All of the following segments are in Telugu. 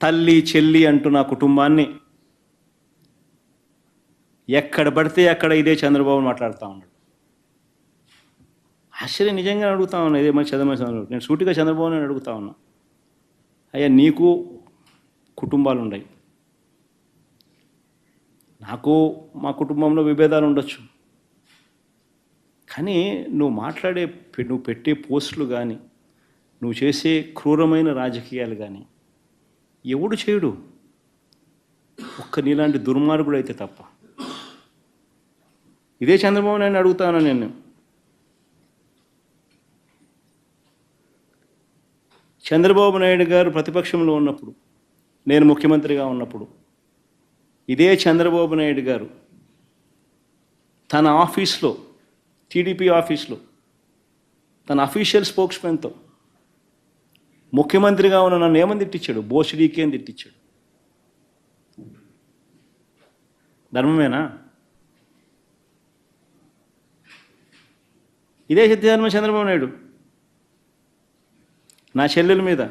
తల్లి చెల్లి అంటూ నా కుటుంబాన్ని ఎక్కడ పడితే అక్కడ ఇదే చంద్రబాబు మాట్లాడుతూ ఉన్నాడు. ఆశ్చర్యం నిజంగా అడుగుతా ఉన్నా ఇదే మరి చంద్రబాబు చంద్రబాబు. నేను సూటిగా చంద్రబాబు నేను అడుగుతా ఉన్నా. అయ్యా నీకు కుటుంబాలు ఉన్నాయి నాకు మా కుటుంబంలో విభేదాలు ఉండొచ్చు. కానీ నువ్వు మాట్లాడే నువ్వు పెట్టే పోస్టులు కానీ నువ్వు చేసే క్రూరమైన రాజకీయాలు కానీ ఎవడు చేయడు. ఒక్క నీలాంటి దుర్మార్గుడు అయితే తప్ప. ఇదే చంద్రబాబు నాయుడు అడుగుతాను నేను? చంద్రబాబు నాయుడు గారు ప్రతిపక్షంలో ఉన్నప్పుడు నేను ముఖ్యమంత్రిగా ఉన్నప్పుడు ఇదే చంద్రబాబు నాయుడు గారు తన ఆఫీస్లో టీడీపీ ఆఫీస్లో తన అఫీషియల్ స్పోక్స్మెన్తో ముఖ్యమంత్రిగా ఉన్న నన్ను ఏమని తిట్టించాడు? బోసిడీకి అని తిట్టించాడు. ధర్మమేనా? ఇదే సత్యధర్మ చంద్రబాబు నాయుడు. నా చెల్లెల మీద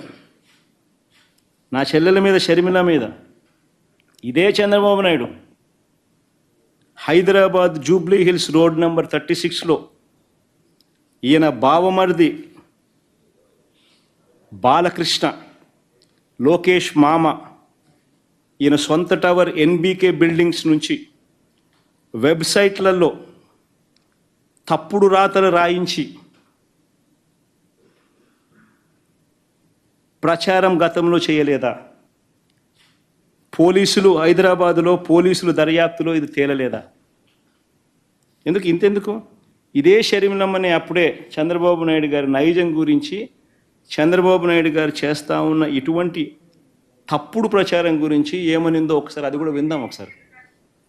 నా చెల్లెల మీద షర్మిల మీద ఇదే Chandrababu Naidu. Hyderabad Jubilee Hills road number thirty సిక్స్లో ఈయన బావమరిది బాలకృష్ణ లోకేష్ మామ ఈయన సొంత టవర్ ఎన్బీకే బిల్డింగ్స్ నుంచి వెబ్సైట్లలో తప్పుడు రాతలు రాయించి ప్రచారం గతంలో చేయలేదా? పోలీసులు హైదరాబాదులో పోలీసులు దర్యాప్తులో ఇది తేలలేదా? ఎందుకు ఇంతెందుకు? ఇదే షర్మిలమ్మని అప్పుడే చంద్రబాబు నాయుడు గారి నైజం గురించి చంద్రబాబు నాయుడు గారు చేస్తా ఉన్న ఇటువంటి తప్పుడు ప్రచారం గురించి ఏమనిందో ఒకసారి అది కూడా విందాం ఒకసారి.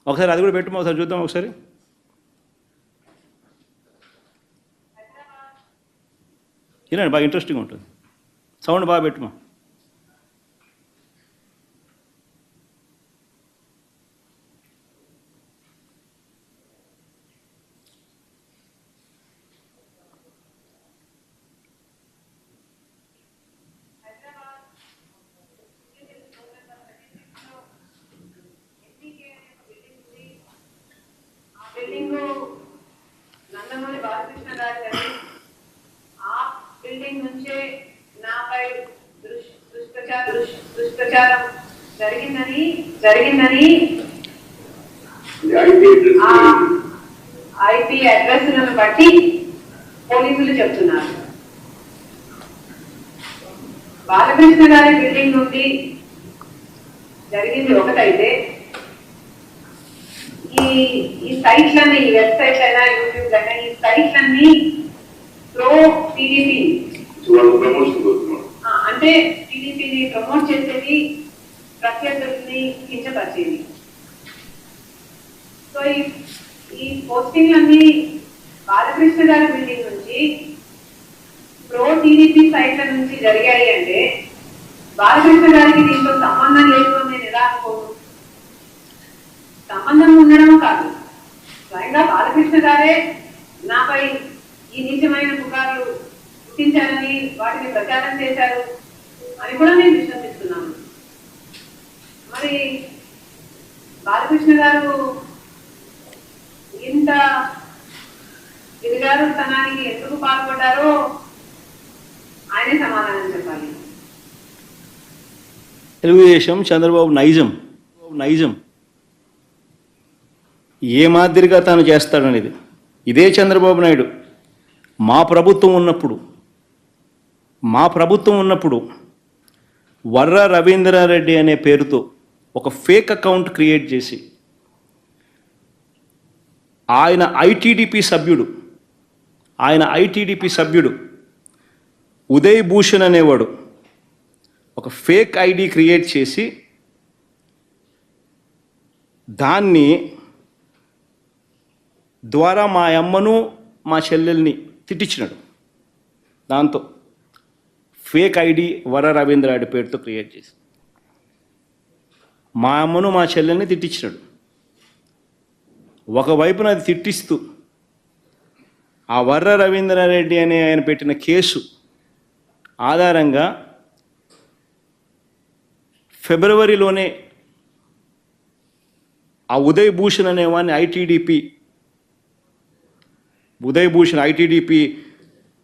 ఒకసారి అది కూడా పెట్టమో ఒకసారి చూద్దాం ఒకసారి. వినండి బాగా ఇంట్రెస్టింగ్ ఉంటుంది. సౌండ్ బాగా పెట్టుమా ఆ బిల్డింగ్ నందమూరి బాలకృష్ణ గారి గది. ఆ బిల్డింగ్ నుంచే నాపై దుష్ దుష్ప్రచార దుష్ దుష్ప్రచారం జరిగిందని జరిగిందని ఐపీ అడ్రస్లను బట్టి పోలీసులు చెప్తున్నారు. బాలకృష్ణ గారి బిల్డింగ్ నుండి జరిగింది ఒకటైతే ఈ ఈ సైట్లన్నీ ఈ వెబ్సైట్ అయినా యూట్యూబ్ అయినా ఈ సైట్లన్నీ ప్రో టీడీపీ అంటే టీడీపీని ప్రమోట్ చేసేది ప్రత్యర్థుల్ని కించపరిచేది. సో ఈ పోస్టింగ్ పోస్టింగ్లన్నీ బాలకృష్ణ గారి బిల్డింగ్ నుంచి ప్రో టీడీపీ సైట్ల నుంచి జరిగాయి అంటే బాలకృష్ణ గారికి దీంతో సంబంధం లేదు అని నేను ఎలా అనుకోను? సంబంధం ఉండడం కాదు. స్వయంగా బాలకృష్ణ గారే నాపై ఈ నీచమైన పుకార్లు పుట్టించారని వాటిని ప్రచారం చేశారు అని కూడా నేను విశ్వసిస్తున్నాను. మరి బాలకృష్ణ గారు ఇంత ఇదిగారు స్థానానికి ఎందుకు పాల్పడ్డారో ఆయనే సమాధానం చెప్పాలి. తెలుగుదేశం చంద్రబాబు నైజం నైజం. ఏ మాదిరిగా తాను చేస్తాడనేది. ఇదే చంద్రబాబు నాయుడు. మా ప్రభుత్వం ఉన్నప్పుడు మా ప్రభుత్వం ఉన్నప్పుడు వర్ర రవీంద్రారెడ్డి అనే పేరుతో ఒక ఫేక్ అకౌంట్ క్రియేట్ చేసి ఆయన ఐటీడీపీ సభ్యుడు ఆయన ఐటీడీపీ సభ్యుడు ఉదయ్ భూషణ్ అనేవాడు ఒక ఫేక్ ఐడి క్రియేట్ చేసి దాన్ని ద్వారా మా అమ్మను మా చెల్లెల్ని తిట్టించినాడు. దాంతో ఫేక్ ఐడి వర రవీంద్రాడి పేరుతో క్రియేట్ చేసి మా అమ్మను మా చెల్లెల్ని తిట్టించినాడు. ఒకవైపున అది తిట్టిస్తూ ఆ వర్ర రవీంద్రారెడ్డి అనే ఆయన పెట్టిన కేసు ఆధారంగా ఫిబ్రవరిలోనే ఆ ఉదయ్ భూషణ్ అనేవాడిని ITDP Uday Bhushan ITDP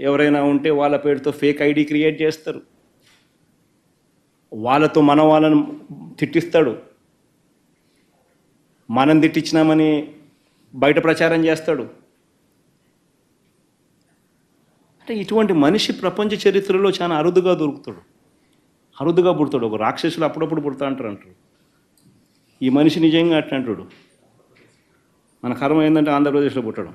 ఎవరైనా ఉంటే వాళ్ళ పేరుతో ఫేక్ ఐడి క్రియేట్ చేస్తారు. వాళ్ళతో మన వాళ్ళను తిట్టిస్తాడు. మనం తిట్టించినామని బయట ప్రచారం చేస్తాడు. అంటే ఇటువంటి మనిషి ప్రపంచ చరిత్రలో చాలా అరుదుగా దొరుకుతాడు. అరుదుగా పుడతాడు. ఒక రాక్షసులు అప్పుడప్పుడు పుడతా అంటారు అంటారు. ఈ మనిషి నిజంగా అట్లా అంటాడు. మన కర్మ ఏంటంటే ఆంధ్రప్రదేశ్లో పుట్టడం.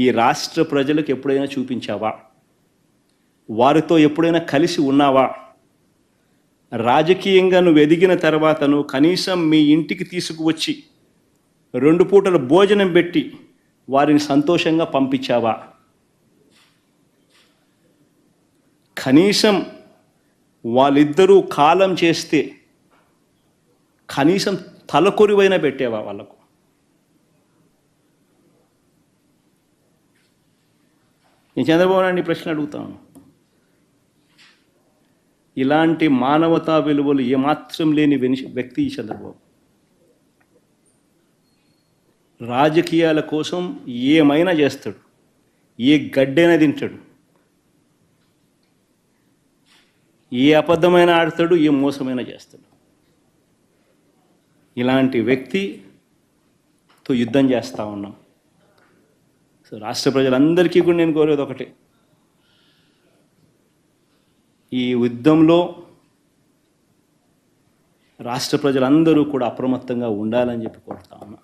ఈ రాష్ట్ర ప్రజలకు ఎప్పుడైనా చూపించావా? వారితో ఎప్పుడైనా కలిసి ఉన్నావా? రాజకీయంగా నువ్వు ఎదిగిన తర్వాత నువ్వు కనీసం మీ ఇంటికి తీసుకువచ్చి రెండు పూటల భోజనం పెట్టి వారిని సంతోషంగా పంపించావా? కనీసం వాళ్ళిద్దరూ కాలం చేస్తే కనీసం తలకొరివైనా పెట్టేవా వాళ్ళకు? నేను చంద్రబాబు నాయుడు ప్రశ్న అడుగుతాను ఇలాంటి మానవతా విలువలు ఏమాత్రం లేని వ్యక్తి ఈ చంద్రబాబు. రాజకీయాల కోసం ఏమైనా చేస్తాడు. ఏ గడ్డైనా తింటాడు. ఏ అబద్ధమైన ఆడతాడు ఏ మోసమైనా చేస్తాడు. ఇలాంటి వ్యక్తితో యుద్ధం చేస్తూ ఉన్నాం. సో రాష్ట్ర ప్రజలందరికీ కూడా నేను కోరేది ఒకటే. ఈ యుద్ధంలో రాష్ట్ర ప్రజలందరూ కూడా అప్రమత్తంగా ఉండాలని చెప్పి కోరుతా ఉన్నా.